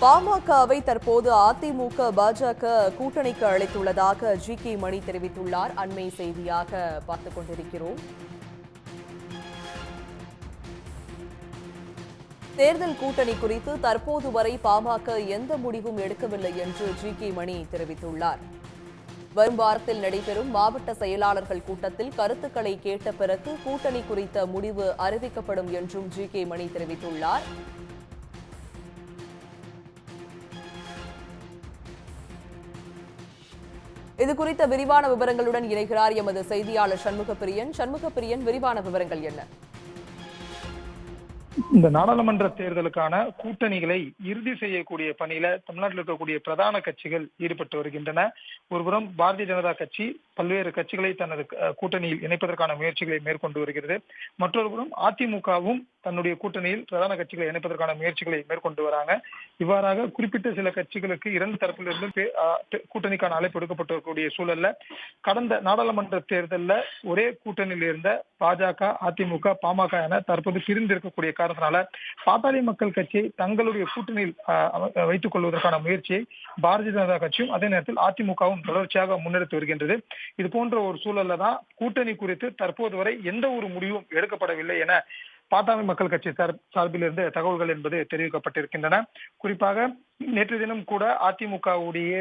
பாமகவை தற்போது அதிமுக பாஜக கூட்டணிக்கு அழைத்துள்ளதாக G K மணி தெரிவித்துள்ளார். அண்மை செய்தியாக பார்த்துக் கொண்டிருக்கிறோம். தேர்தல் கூட்டணி குறித்து தற்போது வரை பாமக எந்த முடிவும் எடுக்கவில்லை என்று ஜி கே மணி தெரிவித்துள்ளார். வரும் வாரத்தில் நடைபெறும் மாவட்ட செயலாளர்கள் கூட்டத்தில் கருத்துக்களை கேட்ட பிறகு கூட்டணி குறித்த முடிவு அறிவிக்கப்படும் என்றும் ஜி கே மணி தெரிவித்துள்ளார். இது குறித்த விரிவான விவரங்களுடன் இணைகிறார் எமது செய்தியாளர் சண்முகப்பிரியன். சண்முகப்பிரியன் விரிவான விவரங்கள் என்ன? இந்த நாடாளுமன்ற தேர்தலுக்கான கூட்டணிகளை இறுதி செய்யக்கூடிய பணியில தமிழ்நாட்டில் இருக்கக்கூடிய பிரதான கட்சிகள் ஈடுபட்டு வருகின்றன. ஒருபுறம் பாரதிய ஜனதா கட்சி பல்வேறு கட்சிகளை தனது கூட்டணியில் இணைப்பதற்கான முயற்சிகளை மேற்கொண்டு வருகிறது. மற்றொரு புறம் அதிமுகவும் தன்னுடைய கூட்டணியில் பிரதான கட்சிகளை இணைப்பதற்கான முயற்சிகளை மேற்கொண்டு வராங்க. இவ்வாறாக குறிப்பிட்ட சில கட்சிகளுக்கு இரண்டு தரப்பிலிருந்து கூட்டணிக்கான அழைப்பு எடுக்கப்பட்டிருக்கக்கூடிய சூழல்ல கடந்த நாடாளுமன்ற தேர்தலில் ஒரே கூட்டணியில் இருந்த பாஜக அதிமுக பாமக என தற்போது பிரிந்திருக்கக்கூடிய காரணத்தினால பாட்டாளி மக்கள் கட்சியை தங்களுடைய கூட்டணியில் வைத்துக் கொள்வதற்கான முயற்சியை பாரதிய ஜனதா கட்சியும் அதே நேரத்தில் அதிமுகவும் தொடர்ச்சியாக முன்னெடுத்து வருகின்றது. இது போன்ற ஒரு சூழல்ல தான் கூட்டணி குறித்து தற்போது வரை எந்த ஒரு முடிவும் எடுக்கப்படவில்லை என பாட்டாளி மக்கள் கட்சி சார்- சார்பிலிருந்து தகவல்கள் என்பது தெரிவிக்கப்பட்டிருக்கின்றன. குறிப்பாக நேற்று தினம் கூட அதிமுகவுடைய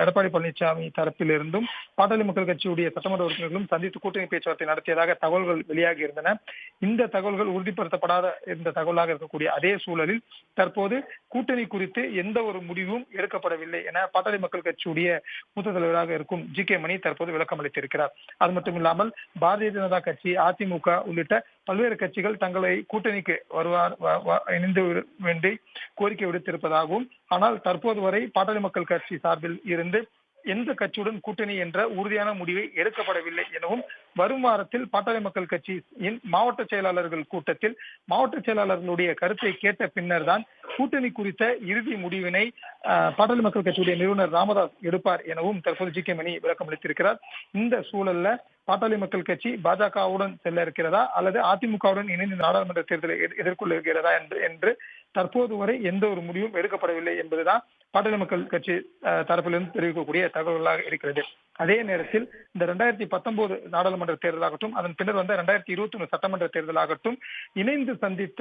எடப்பாடி பழனிசாமி தரப்பிலிருந்தும் பாட்டாளி மக்கள் கட்சியுடைய சட்டமன்ற உறுப்பினர்களும் சந்தித்து கூட்டணி பேச்சுவார்த்தை நடத்தியதாக தகவல்கள் வெளியாகி இருந்தன இந்த தகவல்கள் உறுதிப்படுத்தப்படாத இந்த தகவலாக இருக்கக்கூடிய அதே சூழலில் தற்போது கூட்டணி குறித்து எந்த ஒரு முடிவும் எடுக்கப்படவில்லை என பாட்டாளி மக்கள் கட்சியுடைய மூத்த தலைவராக இருக்கும் ஜி கே மணி தற்போது விளக்கம் அளித்திருக்கிறார். அது மட்டும் இல்லாமல் பாரதிய ஜனதா கட்சி அதிமுக உள்ளிட்ட பல்வேறு கட்சிகள் தங்களை கூட்டணிக்கு வருவார் இணைந்து வேண்டி கோரிக்கை விடுத்திருப்பதாகவும் ஆனால் தற்போது வரை பாட்டாளி மக்கள் கட்சி சார்பில் இருந்து எந்த கட்சியுடன் கூட்டணி என்ற உறுதியான முடிவை எடுக்கப்படவில்லை எனவும் வரும் வாரத்தில் பாட்டாளி மக்கள் கட்சியின் மாவட்ட செயலாளர்கள் கூட்டத்தில் மாவட்ட செயலாளர்களுடைய கருத்தை கேட்ட பின்னர் தான் கூட்டணி குறித்த இறுதி முடிவினை அஹ், பாட்டாளி மக்கள் கட்சியுடைய நிறுவனர் ராமதாஸ் எடுப்பார் எனவும் தற்போது ஜி கே மணி விளக்கம் அளித்திருக்கிறார். இந்த சூழல்ல பாட்டாளி மக்கள் கட்சி பாஜகவுடன் செல்ல இருக்கிறதா? அல்லது அதிமுகவுடன் இணைந்து நாடாளுமன்ற தேர்தலை எதிர்கொள்ள இருக்கிறதா என்று என்று தற்போது வரை எந்த ஒரு முடிவும் எடுக்கப்படவில்லை என்பதுதான் பாட்டாளி மக்கள் கட்சி தரப்பிலிருந்து தெரிவிக்கக்கூடிய தகவல்களாக இருக்கிறது. அதே நேரத்தில் இந்த ரெண்டாயிரத்தி பத்தொன்பது நாடாளுமன்ற தேர்தலாகட்டும் அதன் பின்னர் வந்த ரெண்டாயிரத்தி இருபத்தி ஒன்று சட்டமன்ற தேர்தலாகட்டும் இணைந்து சந்தித்த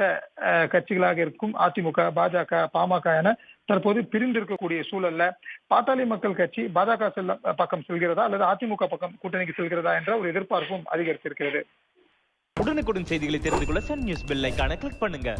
கட்சிகளாக இருக்கும் அதிமுக பாஜக பாமக என தற்போது பிரிந்திருக்கக்கூடிய சூழல்ல பாட்டாளி மக்கள் கட்சி பாஜக செல்ல பக்கம் செல்கிறதா அல்லது அதிமுக பக்கம் கூட்டணிக்கு செல்கிறதா என்ற ஒரு எதிர்பார்ப்பும் அதிகரித்திருக்கிறது. உடனுக்குடன் செய்திகளை தெரிந்து கொள்ள சன் நியூஸ் பெல் கிளிக் பண்ணுங்க.